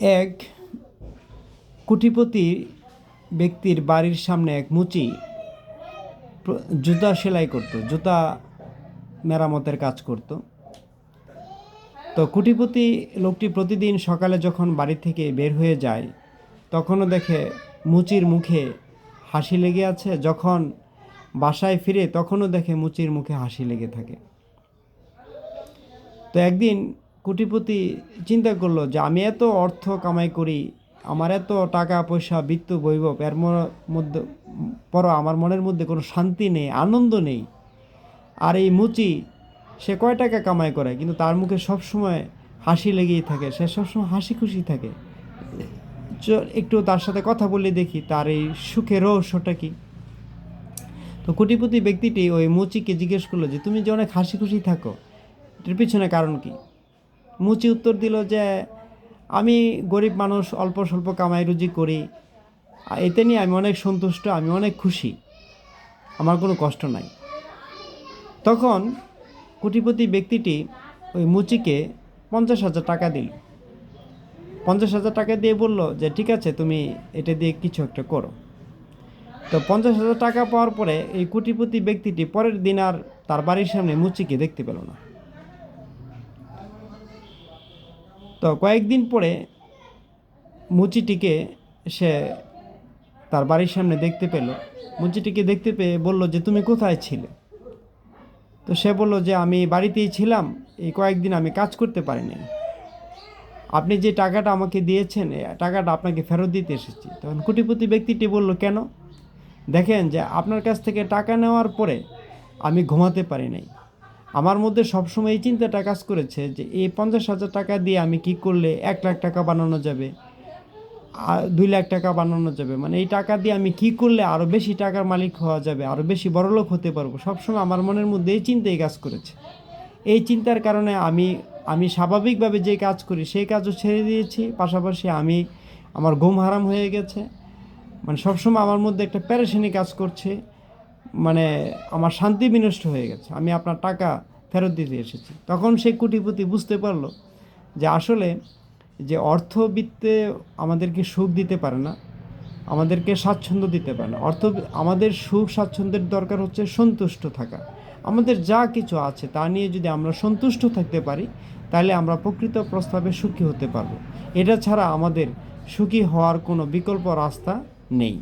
এক কোটিপতি ব্যক্তির বাড়ির সামনে এক মুচি জুতা সেলাই করতো, জুতা মেরামতের কাজ করত। তো কোটিপতি লোকটি প্রতিদিন সকালে যখন বাড়ি থেকে বের হয়ে যায়, তখনও দেখে মুচির মুখে হাসি লেগে আছে। যখন বাসায় ফিরে, তখনও দেখে মুচির মুখে হাসি লেগে থাকে। তো একদিন কোটিপতি চিন্তা করল যে, আমি এত অর্থ কামাই করি, আমার এত টাকা, পয়সা, বৃত্ত, বৈভব, এর মধ্যে, পর আমার মনের মধ্যে কোনো শান্তি নেই, আনন্দ নেই। আর এই মুচি, সে কয় টাকা কামাই করে? কিন্তু তার মুখে সবসময় হাসি লেগেই থাকে, সে সবসময় হাসি খুশি থাকে। একটু তার সাথে কথা বলে দেখি, তার এই সুখের রহস্যটা কি? তো কোটিপতি ব্যক্তিটি ওই মুচিকে জিজ্ঞেস করল যে, তুমি যে অনেক হাসি খুশি থাকো, এটার পিছনে কারণ কি? মুচি উত্তর দিল যে, আমি গরিব মানুষ, অল্প স্বল্প কামাই রুজি করি। এতে নিয়ে আমি অনেক সন্তুষ্ট, আমি অনেক খুশি। আমার কোনো কষ্ট নাই। তখন কোটিপতি ব্যক্তিটি ওই মুচিকে পঞ্চাশ হাজার টাকা দিল। পঞ্চাশ হাজার টাকা দিয়ে বলল যে, ঠিক আছে, তুমি এটা দিয়ে কিছু একটা করো। তো পঞ্চাশ হাজার টাকা পাওয়ার পরে এই কোটিপতি ব্যক্তিটি পরের দিন আর তার বাড়ির সামনে মুচিকে দেখতে পেল না। তো কয়েকদিন পরে মুচিটিকে সে তার বাড়ির সামনে দেখতে পেল। মুচিটিকে দেখতে পেয়ে বলল যে, তুমি কোথায় ছিলে? তো সে বলল যে, আমি বাড়িতেই ছিলাম। এই কয়েকদিন আমি কাজ করতে পারিনি। আপনি যে টাকাটা আমাকে দিয়েছেন টাকাটা আপনাকে ফেরত দিতে এসেছি। তখন কোটিপতি ব্যক্তিটি বলল, কেন? দেখেন যে, আপনার কাছ থেকে টাকা নেওয়ার পরে আমি ঘুমাতে পারি নাই। আমার মধ্যে সবসময় এই চিন্তাটা কাজ করেছে যে এই পঞ্চাশ হাজার টাকা দিয়ে আমি কি করলে এক লাখ টাকা বানানো যাবে? দুই লাখ টাকা বানানো যাবে? মানে এই টাকা দিয়ে আমি কি করলে আরও বেশি টাকার মালিক হওয়া যাবে আরও বেশি বড়লোক হতে পারব? সবসময় আমার মনের মধ্যে এই চিন্তাই কাজ করেছে। এই চিন্তার কারণে আমি আমি স্বাভাবিকভাবে যে কাজ করি, সেই কাজও ছেড়ে দিয়েছি। পাশাপাশি আমি, আমার ঘুম হারাম হয়ে গেছে। মানে সবসময় আমার মধ্যে একটা প্যারেশানি কাজ করছে। মানে আমার শান্তি বিনষ্ট হয়ে গেছে। আমি আপনার টাকা ফেরত দিতে এসেছি। তখন সেই কুটিপতি বুঝতে পারল যে আসলে যে অর্থবিত্তে আমাদেরকে সুখ দিতে পারে না, আমাদেরকে স্বাচ্ছন্দ্য দিতে পারে না। অর্থ, আমাদের সুখ স্বাচ্ছন্দ্যের দরকার হচ্ছে সন্তুষ্ট থাকা। আমাদের যা কিছু আছে তা নিয়ে যদি আমরা সন্তুষ্ট থাকতে পারি, তাহলে আমরা প্রকৃত প্রস্তাবে সুখী হতে পারব। এটা ছাড়া আমাদের সুখী হওয়ার কোনো বিকল্প রাস্তা নেই।